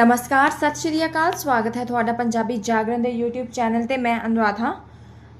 ਨਮਸਕਾਰ, ਸਤਿ ਸ਼੍ਰੀ ਅਕਾਲ, ਸਵਾਗਤ ਹੈ ਤੁਹਾਡਾ ਪੰਜਾਬੀ ਜਾਗਰਣ ਦੇ YouTube ਚੈਨਲ ਤੇ, ਮੈਂ ਅਨੁਰਾਧਾ।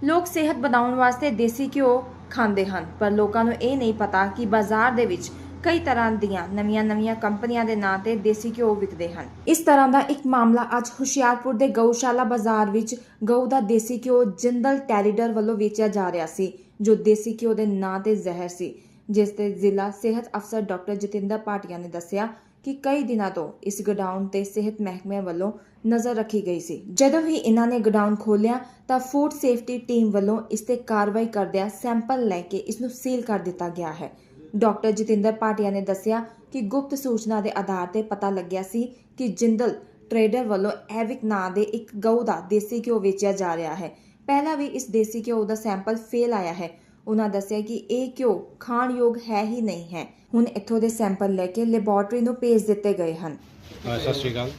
ਲੋਕ ਸਿਹਤ ਬਣਾਉਣ ਵਾਸਤੇ ਦੇਸੀ ਘਿਓ ਖਾਂਦੇ ਹਨ, ਪਰ ਲੋਕਾਂ ਨੂੰ ਇਹ ਨਹੀਂ ਪਤਾ ਕਿ ਬਾਜ਼ਾਰ ਦੇ ਵਿੱਚ ਕਈ ਤਰ੍ਹਾਂ ਦੀਆਂ ਨਵੀਆਂ-ਨਵੀਆਂ ਕੰਪਨੀਆਂ ਦੇ ਨਾਂ ਤੇ ਦੇਸੀ ਘਿਓ ਵਿਕਦੇ ਹਨ। ਇਸ ਤਰ੍ਹਾਂ ਦਾ ਇੱਕ ਮਾਮਲਾ ਅੱਜ ਹੁਸ਼ਿਆਰਪੁਰ ਦੇ ਗਊਸ਼ਾਲਾ ਬਾਜ਼ਾਰ ਵਿੱਚ ਗਊ ਦਾ ਦੇਸੀ ਘਿਓ ਜਿੰਦਲ ਟੈਰੀਡਰ ਵੱਲੋਂ ਵੇਚਿਆ ਜਾ ਰਿਹਾ ਸੀ, ਜੋ ਦੇਸੀ ਘਿਓ ਦੇ ਨਾਂ ਤੇ ਜ਼ਹਿਰ ਸੀ, ਜਿਸ ਤੇ ਜ਼ਿਲ੍ਹਾ ਸਿਹਤ ਅਫਸਰ ਡਾਕਟਰ ਜਤਿੰਦਰ ਭਾਟੀਆ ਨੇ ਦੱਸਿਆ ਕਿ ਕਈ ਦਿਨਾਂ ਤੋਂ ਇਸ ਗੋਡਾਊਨ ਤੇ ਸਿਹਤ ਮਹਿਕਮੇ ਵੱਲੋਂ ਨਜ਼ਰ ਰੱਖੀ ਗਈ ਸੀ। ਜਦੋਂ ਹੀ ਇਹਨਾਂ ਨੇ ਗੋਡਾਊਨ ਖੋਲ੍ਹਿਆ, ਤਾਂ ਫੂਡ ਸੇਫਟੀ ਟੀਮ ਵੱਲੋਂ ਇਸ ਤੇ ਕਾਰਵਾਈ ਕਰਦਿਆਂ ਸੈਂਪਲ ਲੈ ਕੇ ਇਸ ਨੂੰ ਸੀਲ ਕਰ ਦਿੱਤਾ ਗਿਆ ਹੈ। ਡਾਕਟਰ ਜਤਿੰਦਰ ਭਾਟੀਆ ਨੇ ਦੱਸਿਆ ਕਿ ਗੁਪਤ ਸੂਚਨਾ ਦੇ ਆਧਾਰ ਤੇ ਪਤਾ ਲੱਗਿਆ ਸੀ ਕਿ ਜਿੰਦਲ ਟਰੇਡਰ ਵੱਲੋਂ ਐਵਿਕ ਨਾਂ ਦੇ ਇੱਕ ਗਊ ਦਾ ਦੇਸੀ ਘਿਓ ਵੇਚਿਆ ਜਾ ਰਿਹਾ ਹੈ। ਪਹਿਲਾਂ ਵੀ ਇਸ ਦੇਸੀ ਘਿਓ ਦਾ ਸੈਂਪਲ ਫੇਲ ਆਇਆ ਹੈ। ਉਹਨਾਂ ਦੱਸਿਆ ਕਿ ਇਹ ਘਿਓ ਖਾਣ ਯੋਗ ਹੈ ਹੀ ਨਹੀਂ ਹੈ। ਹੁਣ ਇੱਥੋਂ ਦੇ ਸੈਂਪਲ ਲੈ ਕੇ ਲੈਬੋਰੇਟਰੀ ਨੂੰ ਭੇਜ ਦਿੱਤੇ ਗਏ ਹਨ। ਸਤਿ ਸ਼੍ਰੀ ਅਕਾਲ।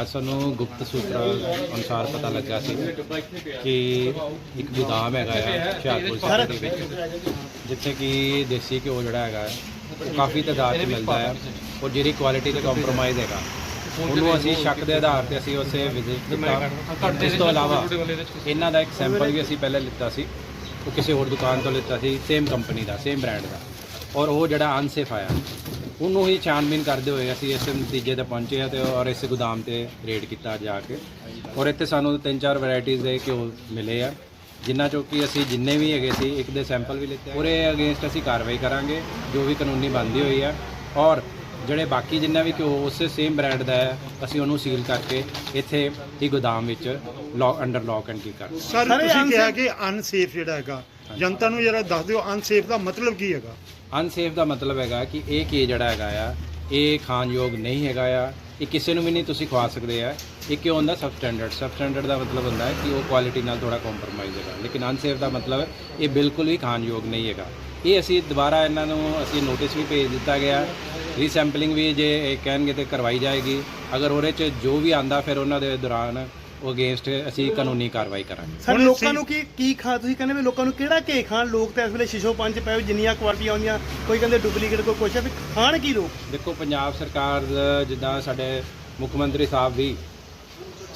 ਅੱਜ ਸਾਨੂੰ ਗੁਪਤ ਸੂਤਰਾਂ ਅਨੁਸਾਰ ਪਤਾ ਲੱਗਾ ਸੀ ਕਿ ਇੱਕ ਗੋਦਾਮ ਹੈਗਾ ਆ ਹੁਸ਼ਿਆਰਪੁਰ ਸ਼ਹਿਰ ਦੇ ਵਿੱਚ ਜਿੱਥੇ ਕਿ ਦੇਸੀ ਘਿਓ ਜਿਹੜਾ ਹੈਗਾ ਹੈ, ਉਹ ਕਾਫੀ ਤਾਦਾਦ 'ਚ ਮਿਲਦਾ ਹੈ ਔਰ ਜਿਹੜੀ ਕੁਆਲਿਟੀ ਤੇ ਕੰਪਰੋਮਾਈਜ਼ ਹੈਗਾ। ਉਹਨੂੰ ਅਸੀਂ ਸ਼ੱਕ ਦੇ ਆਧਾਰ ਤੇ ਅਸੀਂ ਉਸੇ ਵਿਜ਼ਿਟ ਕੀਤਾ। ਇਸ ਤੋਂ ਇਲਾਵਾ ਇਹਨਾਂ ਦਾ ਇੱਕ ਸੈਂਪਲ ਵੀ ਅਸੀਂ ਪਹਿਲੇ ਲਿੱਤਾ ਸੀ। ਉਹ ਕਿਸੇ ਹੋਰ ਦੁਕਾਨ ਤੋਂ ਲਿੱਤਾ ਸੀ ਸੇਮ ਕੰਪਨੀ ਦਾ ਸੇਮ ਬ੍ਰਾਂਡ ਦਾ। ਔਰ ਉਹ ਜਿਹੜਾ ਅਨਸੇਫ ਆਇਆ, ਉਹਨੂੰ ਹੀ ਛਾਣਬੀਨ ਕਰਦੇ ਹੋਏ ਅਸੀਂ ਇਸ ਨਤੀਜੇ ਤੇ ਪਹੁੰਚੇ ਹਾਂ ਤੇ ਔਰ ਇਸ ਗੋਦਾਮ ਤੇ ਰੇਡ ਕੀਤਾ ਜਾ ਕੇ। ਔਰ ਇੱਥੇ ਸਾਨੂੰ ਤਿੰਨ ਚਾਰ ਵੈਰਾਈਟੀਆਂ ਦੇ ਘਿਓ ਮਿਲੇ ਆ, ਜਿਨ੍ਹਾਂ ਚੋਂ ਕਿ ਅਸੀਂ ਜਿੰਨੇ ਵੀ ਹੈਗੇ ਸੀ, ਇੱਕ ਦੇ ਸੈਂਪਲ ਵੀ ਲਿੱਤੇ ਉਹਦੇ ਅਗੇਂਸਟ ਅਸੀਂ ਕਾਰਵਾਈ ਕਰਾਂਗੇ, ਜੋ ਵੀ ਕਾਨੂੰਨੀ ਬਣਦੀ ਹੋਈ ਆ। ਔਰ ਜਿਹੜੇ ਬਾਕੀ ਜਿੰਨਾ ਵੀ ਘਿਓ, ਉਸੇ ਸੇਮ ਬ੍ਰਾਂਡ ਦਾ ਹੈ, ਅਸੀਂ ਉਹਨੂੰ ਸੀਲ ਕਰਕੇ ਇੱਥੇ ਹੀ ਗੋਦਾਮ ਵਿੱਚ ਲੌਕ ਅੰਡਰ ਲੌਕ ਐਂਡ ਕੀ ਕਰ ਸਰ ਤੁਸੀਂ ਕਿਹਾ ਕਿ ਅਨਸੇਫ ਜਿਹੜਾ ਹੈਗਾ ਜਨਤਾ ਨੂੰ ਜਰਾ ਦੱਸ ਦਿਓ ਅਨਸੇਫ ਦਾ ਮਤਲਬ ਕੀ ਹੈਗਾ? ਅਨਸੇਫ ਦਾ ਮਤਲਬ ਹੈਗਾ ਕਿ ਇਹ ਕੀ ਜਿਹੜਾ ਹੈਗਾ ਆ ਇਹ ਖਾਣਯੋਗ ਨਹੀਂ ਹੈਗਾ ਆ ਇਹ ਕਿਸੇ ਨੂੰ ਵੀ ਨਹੀਂ ਤੁਸੀਂ ਖਵਾ ਸਕਦੇ ਆ ਇਹ ਕਿਉਂ ਹੁੰਦਾ? ਸਬ ਸਟੈਂਡਰਡ ਸਬ ਸਟੈਂਡਰਡ ਦਾ ਮਤਲਬ ਹੁੰਦਾ ਹੈ ਕਿ ਉਹ ਕੁਆਲਿਟੀ ਨਾਲ ਥੋੜਾ ਕੰਪਰੋਮਾਈਜ਼ ਹੈਗਾ। ਲੇਕਿਨ ਅਨਸੇਫ ਦਾ ਮਤਲਬ ਇਹ ਬਿਲਕੁਲ ਵੀ ਖਾਣਯੋਗ ਨਹੀਂ ਹੈਗਾ। ਇਹ ਅਸੀਂ ਦੁਬਾਰਾ ਇਹਨਾਂ ਨੂੰ ਅਸੀਂ ਨੋਟਿਸ ਵੀ ਭੇਜ ਦਿੱਤਾ ਗਿਆ। ਰੀਸੈਂਪਲਿੰਗ ਵੀ ਜੇ ਇਹ ਕਹਿਣਗੇ ਤੇ ਕਰਵਾਈ ਜਾਏਗੀ। ਅਗਰ ਉਹਦੇ 'ਚ ਜੋ ਵੀ ਆਂਦਾ ਫਿਰ ਉਹਨਾਂ ਦੇ ਦੌਰਾਨ ਉਹ ਅਗੇਂਸਟ ਅਸੀਂ ਕਾਨੂੰਨੀ ਕਾਰਵਾਈ ਕਰਾਂਗੇ। ਸਰ ਹੁਣ ਲੋਕਾਂ ਨੂੰ ਕੀ ਕੀ ਖਾ ਤੁਸੀਂ ਕਹਿੰਦੇ ਵੀ ਲੋਕਾਂ ਨੂੰ ਕਿਹੜਾ ਘੇ ਖਾਣ? ਲੋਕ ਤਾਂ ਇਸ ਵੇਲੇ ਸ਼ੀਸ਼ੋ ਪੰਜ ਪਏ ਹੋਏ, ਜਿੰਨੀਆਂ ਕੁਆਲਿਟੀਆਂ ਆਉਂਦੀਆਂ ਕੋਈ ਕਹਿੰਦੇ ਡੁਪਲੀਕੇਟ ਕੋਈ ਕੁਛ ਹੈ ਵੀ ਖਾਣ ਕੀ ਲੋਕ? ਦੇਖੋ ਪੰਜਾਬ ਸਰਕਾਰ ਦਾ ਜਿੱਦਾਂ ਸਾਡੇ ਮੁੱਖ ਮੰਤਰੀ ਸਾਹਿਬ ਵੀ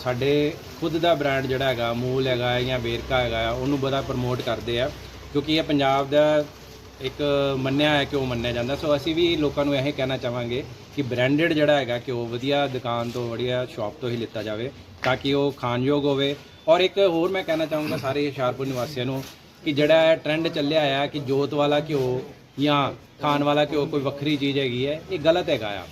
ਸਾਡੇ ਖੁਦ ਦਾ ਬ੍ਰਾਂਡ ਜਿਹੜਾ ਹੈਗਾ ਮੂਲ ਹੈਗਾ ਜਾਂ ਵੇਰਕਾ ਹੈਗਾ ਉਹਨੂੰ ਬੜਾ ਪ੍ਰਮੋਟ ਕਰਦੇ ਆ ਕਿਉਂਕਿ ਇਹ ਪੰਜਾਬ ਦਾ ਇੱਕ ਮੰਨਿਆ ਹੈ ਕਿ ਉਹ ਮੰਨਿਆ ਜਾਂਦਾ। ਸੋ ਅਸੀਂ ਵੀ ਲੋਕਾਂ ਨੂੰ ਇਹ ਕਹਿਣਾ ਚਾਹਾਂਗੇ ਕਿ ਬ੍ਰਾਂਡਡ ਜਿਹੜਾ ਹੈਗਾ ਕਿ ਉਹ ਵਧੀਆ ਦੁਕਾਨ ਤੋਂ, ਵਧੀਆ ਸ਼ਾਪ ਤੋਂ ਹੀ ਲਿੱਤਾ ਜਾਵੇ ਤਾਂ ਕਿ ਉਹ ਖਾਣਯੋਗ ਹੋਵੇ। ਔਰ ਇੱਕ ਹੋਰ ਮੈਂ ਕਹਿਣਾ ਚਾਹੂੰਗਾ ਸਾਰੇ ਹੁਸ਼ਿਆਰਪੁਰ ਨਿਵਾਸੀਆਂ ਨੂੰ ਕਿ ਜਿਹੜਾ ਇਹ ਟ੍ਰੈਂਡ ਚੱਲਿਆ ਆ ਕਿ ਜੋਤ ਵਾਲਾ ਘਿਓ ਜਾਂ ਖਾਣ ਵਾਲਾ ਘਿਓ ਕੋਈ ਵੱਖਰੀ ਚੀਜ਼ ਹੈਗੀ ਹੈ, ਇਹ ਗਲਤ ਹੈਗਾ ਆ।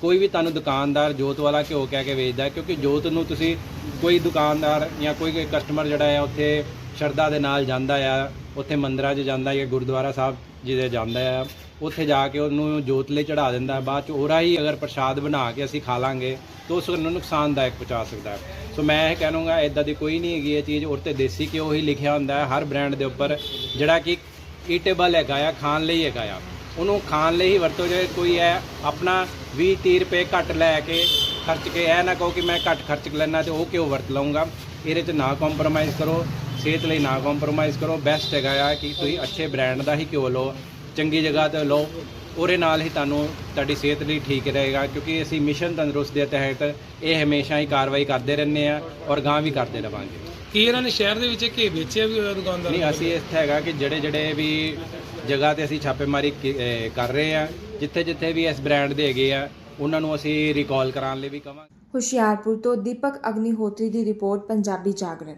ਕੋਈ ਵੀ ਤੁਹਾਨੂੰ ਦੁਕਾਨਦਾਰ ਜੋਤ ਵਾਲਾ ਘਿਓ ਕਹਿ ਕੇ ਵੇਚਦਾ ਕਿਉਂਕਿ ਜੋਤ ਨੂੰ ਤੁਸੀਂ ਕੋਈ ਦੁਕਾਨਦਾਰ ਜਾਂ ਕੋਈ ਕਸਟਮਰ ਜਿਹੜਾ ਆ ਉੱਥੇ ਸ਼ਰਧਾ ਦੇ ਨਾਲ ਜਾਂਦਾ ਆ। ਉੱਥੇ ਮੰਦਰਾਂ 'ਚ ਜਾਂਦਾ ਜਾਂ ਗੁਰਦੁਆਰਾ ਸਾਹਿਬ ਜਿਹਦੇ ਜਾਂਦਾ ਆ, ਉੱਥੇ ਜਾ ਕੇ ਉਹਨੂੰ ਜੋਤ ਲਈ ਚੜਾ ਦਿੰਦਾ, ਬਾਅਦ ਚ ਉਹਰਾ ਹੀ ਅਗਰ ਪ੍ਰਸ਼ਾਦ ਬਣਾ ਕੇ ਅਸੀਂ ਖਾ ਲਾਂਗੇ, ਤਾਂ ਉਸ ਨੂੰ ਨੁਕਸਾਨਦਾਇਕ ਪਹੁੰਚਾ ਸਕਦਾ ਸੋ ਮੈਂ ਇਹ ਕਹਿਣੂਗਾ ਇਦਾਂ ਦੀ ਕੋਈ ਨਹੀਂ ਹੈਗੀ ਇਹ ਚੀਜ਼, ਔਰ ਤੇ ਦੇਸੀ ਘਿਓ ਹੀ ਲਿਖਿਆ ਹੁੰਦਾ ਹੈ, ਹਰ ਬ੍ਰਾਂਡ ਦੇ ਉੱਪਰ, ਜਿਹੜਾ ਕਿ ਈਟੇਬਲ ਹੈਗਾ ਆ, ਖਾਣ ਲਈ ਹੈਗਾ ਆ। ਉਹਨੂੰ ਖਾਣ ਲਈ ਹੀ ਵਰਤੋ ਜੇ ਕੋਈ ਹੈ, ਆਪਣਾ 20 30 ਰੁਪਏ ਘੱਟ ਲੈ ਕੇ ਖਰਚ ਕੇ, ਇਹ ਨਾ ਕਹੋ ਕਿ ਮੈਂ ਘੱਟ ਖਰਚ ਲੈਣਾ ਤੇ ਉਹ ਕਿਉਂ ਵਰਤ ਲਵਾਂਗਾ ਇਹਦੇ 'ਚ ਨਾ ਕੰਪਰੋਮਾਈਜ਼ ਕਰੋ। ਸਿਹਤ ਲਈ ਨਾ ਕੰਪਰੋਮਾਈਜ਼ ਕਰੋ ਬੈਸਟ ਹੈਗਾ ਆ ਕਿ ਤੁਸੀਂ ਅੱਛੇ ਬ੍ਰਾਂਡ ਦਾ ਹੀ ਘਿਓ ਲਓ ਚੰਗੀ ਜਗ੍ਹਾ ਤੇ ਲਓ ਉਹਦੇ ਨਾਲ ਹੀ ਤੁਹਾਨੂੰ ਤੁਹਾਡੀ ਸਿਹਤ ਲਈ ਠੀਕ ਰਹੇਗਾ ਕਿਉਂਕਿ ਅਸੀਂ ਮਿਸ਼ਨ ਤੰਦਰੁਸਤ ਦੇ ਤਹਿਤ ਇਹ ਹਮੇਸ਼ਾ ਹੀ ਕਾਰਵਾਈ ਕਰਦੇ ਰਹਿੰਦੇ ਆ ਔਰ ਗਾਂ ਵੀ ਕਰਦੇ ਰਵਾਂਗੇ। ਕੀ ਇਹਨਾਂ ਨੇ ਸ਼ਹਿਰ ਦੇ ਵਿੱਚ ਘੇ ਵੇਚਿਆ ਵੀ ਹੋਇਆ ਦੁਕਾਨਦਾਰ ਨਹੀਂ ਅਸੀਂ ਇੱਥੇ ਹੈਗਾ ਕਿ ਜਿਹੜੇ ਜਿਹੜੇ ਵੀ ਜਗ੍ਹਾ ਤੇ ਅਸੀਂ ਛਾਪੇਮਾਰੀ ਕਰ ਰਹੇ ਆ ਜਿੱਥੇ ਜਿੱਥੇ ਵੀ ਇਸ ਬ੍ਰਾਂਡ ਦੇ ਹੈਗੇ ਆ ਉਹਨਾਂ ਨੂੰ ਅਸੀਂ ਰਿਕਾਲ ਕਰਾਉਣ ਲਈ ਵੀ ਕਵਾਂਗੇ। ਹੁਸ਼ਿਆਰਪੁਰ ਤੋਂ ਦੀਪਕ ਅਗਨੀਹੋਤਰੀ ਦੀ ਰਿਪੋਰਟ ਪੰਜਾਬੀ ਜਾਗਰਣ।